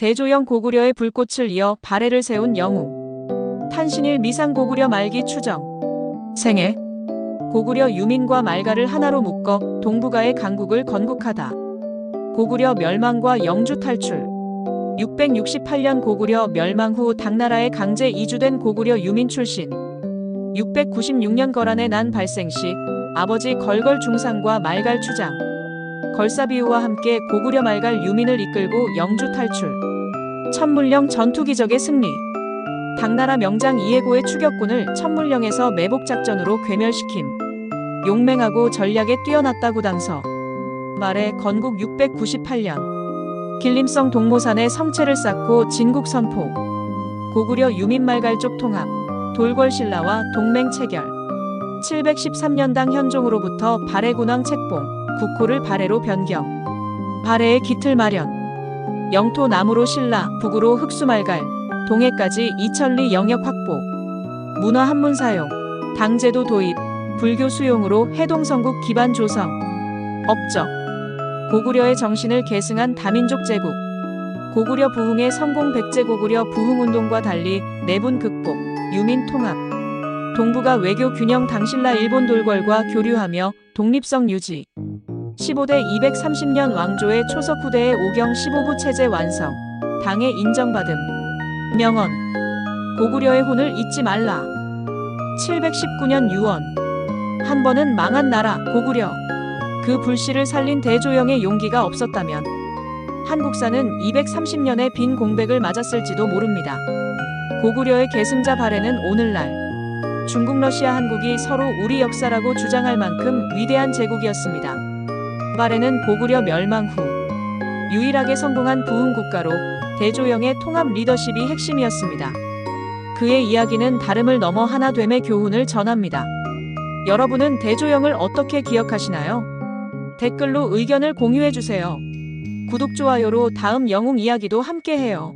대조영 고구려의 불꽃을 이어 발해를 세운 영웅. 탄신일 미상 고구려 말기 추정. 생애. 고구려 유민과 말가를 하나로 묶어 동북아의 강국을 건국하다. 고구려 멸망과 영주 탈출. 668년 고구려 멸망 후 당나라에 강제 이주된 고구려 유민 출신. 696년 거란의 난 발생 시 아버지 걸걸 중상과 말갈 추장. 걸사비우와 함께 고구려 말갈 유민을 이끌고 영주 탈출. 천물령 전투 기적의 승리. 당나라 명장 이해고의 추격군을 천물령에서 매복 작전으로 괴멸시킴. 용맹하고 전략에 뛰어났다고 당서. 말에 건국 698년. 길림성 동모산에 성체를 쌓고 진국 선포. 고구려 유민 말갈족 통합. 돌궐신라와 동맹 체결. 713년당 현종으로부터 발해군왕 책봉, 국호를 발해로 변경. 발해의 기틀 마련. 영토 남으로 신라, 북으로 흑수말갈, 동해까지 이천리 영역 확보. 문화 한문 사용, 당제도 도입, 불교 수용으로 해동성국 기반 조성. 업적. 고구려의 정신을 계승한 다민족 제국. 고구려 부흥의 성공 백제 고구려 부흥 운동과 달리 내분 극복, 유민 통합. 동북아 외교 균형 당신라 일본 돌궐과 교류하며 독립성 유지. 15대 230년 왕조의 초석 후대의 오경 15부 체제 완성. 당의 인정받음. 명언. 고구려의 혼을 잊지 말라. 719년 유언. 한 번은 망한 나라 고구려. 그 불씨를 살린 대조영의 용기가 없었다면 한국사는 230년의 빈 공백을 맞았을지도 모릅니다. 고구려의 계승자 발해는 오늘날 중국 러시아 한국이 서로 우리 역사라고 주장할 만큼 위대한 제국이었습니다. 발해는 고구려 멸망 후 유일하게 성공한 부흥 국가로 대조영의 통합 리더십이 핵심이었습니다. 그의 이야기는 다름을 넘어 하나됨의 교훈을 전합니다. 여러분은 대조영을 어떻게 기억하시나요? 댓글로 의견을 공유해 주세요. 구독, 좋아요로 다음 영웅 이야기도 함께 해요.